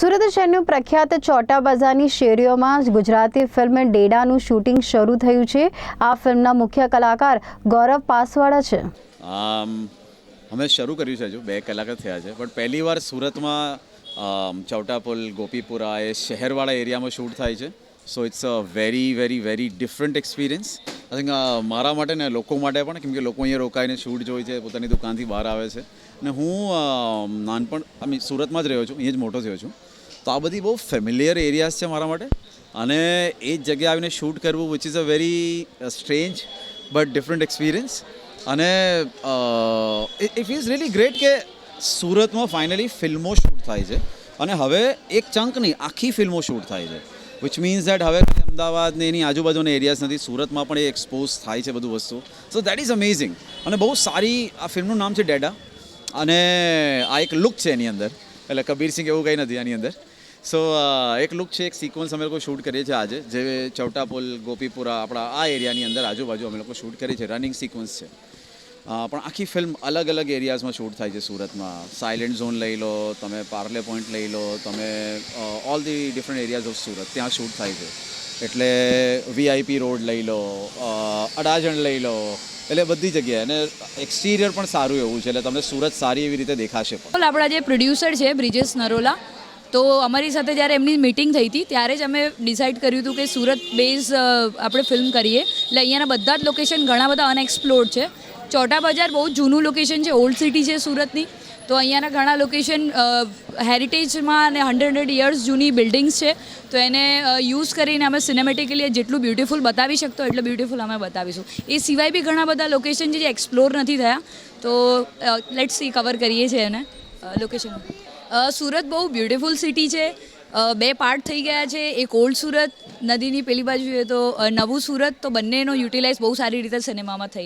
સુરત શહેરનું પ્રખ્યાત ચોટા બજારની શેરીઓમાં ગુજરાતી ફિલ્મ ડેડાનું શૂટિંગ શરૂ થયું છે. આ ફિલ્મના મુખ્ય કલાકાર ગૌરવ પાસવાડા છે. અમે શરૂ કર્યું છે હજુ, બે કલાક જ થયા છે. પણ પહેલી વાર સુરતમાં ચૌટાપુલ, ગોપીપુરા એ શહેરવાળા એરિયામાં શૂટ થાય છે. So it's a very very very different experience I think મારા માટે ને લોકો માટે પણ, કેમ કે લોકો અહીંયા રોકાઈને શૂટ જોઈ છે, પોતાની દુકાનથી બહાર આવે છે. અને હું નાનપણ આઈ મીન સુરતમાં જ રહ્યો છું, અહીંયા જ મોટો થયો છું. તો આ બધી બહુ ફેમિલિયર એરિયાઝ છે મારા માટે. અને એ જ જગ્યાએ આવીને શૂટ કરવું which is a very strange but different experience અને ઇટ ઇઝ રિયલી ગ્રેટ કે સુરતમાં ફાઇનલી ફિલ્મો શૂટ થાય છે. અને હવે એક ચંક નહીં, આખી ફિલ્મો શૂટ થાય છે. વિચ મીન્સ દેટ હવે અમદાવાદ ને એની આજુબાજુના એરિયાઝ નથી, સુરતમાં પણ એ એક્સપોઝ થાય છે બધું વસ્તુ. સો દેટ ઇઝ અમેઝિંગ અને બહુ સારી આ ફિલ્મનું નામ છે ડેડા. અને આ એક લુક છે એની અંદર. એટલે કબીરસિંહ એવું કંઈ નથી આની અંદર. સો એક લુક છે, એક સિક્વન્સ અમે લોકો શૂટ કરીએ છીએ આજે, જે ચૌટાપુલ, ગોપીપુરા, આપણા આ એરિયાની અંદર આજુબાજુ અમે લોકો શૂટ કરીએ છીએ. રનિંગ સિક્વન્સ છે. પણ આખી ફિલ્મ અલગ અલગ એરિયાઝમાં શૂટ થાય છે સુરતમાં. સાયલેન્ટ ઝોન લઈ લો, તમે પાર્લે પોઈન્ટ લઈ લો, તમે all the different areas of Surat, ત્યાં શૂટ થાય છે. એટલે વીઆઈપી રોડ લઈ લો અડાજણ લઈ લો, એટલે બધી જગ્યાએ. અને એક્સટિરિયર પણ સારું એવું છે, એટલે તમને સુરત સારી એવી રીતે દેખાશે પણ. આપણા જે પ્રોડ્યુસર છે, બ્રિજેશ નરોલા, તો અમારી સાથે જ્યારે એમની મિટિંગ થઈ હતી, ત્યારે જ અમે ડિસાઇડ કર્યું હતું કે સુરત બેઝ આપણે ફિલ્મ કરીએ. એટલે અહીંયાના બધા જ લોકેશન ઘણા બધા અનએક્સપ્લોર્ડ છે. ચોટા બજાર બહુ જૂનું લોકેશન છે ઓલ્ડ સિટી છે સુરતની. તો અહીંયાના ઘણા લોકેશન હેરિટેજમાં અને હંડ્રેડ હંડ્રેડ યર્સ જૂની બિલ્ડિંગ્સ છે. તો એને યુઝ કરીને અમે સિનેમેટિકલી જેટલું બ્યુટીફુલ બતાવી શકતો એટલું બ્યુટિફુલ અમે બતાવીશું. એ સિવાય બી ઘણા બધા લોકેશન જે એક્સપ્લોર નથી થયા. તો લેટ્સ સી કવર કરીએ છીએ એને લોકેશન સુરત બહુ બ્યુટીફુલ સિટી છે. બે પાર્ટ થઈ ગયા છે. એક ઓલ્ડ સુરત, નદીની પેલી બાજુએ તો નવું સુરત. તો બંનેનો યુટિલાઇઝ બહુ સારી રીતે સિનેમામાં થઈ રહ્યો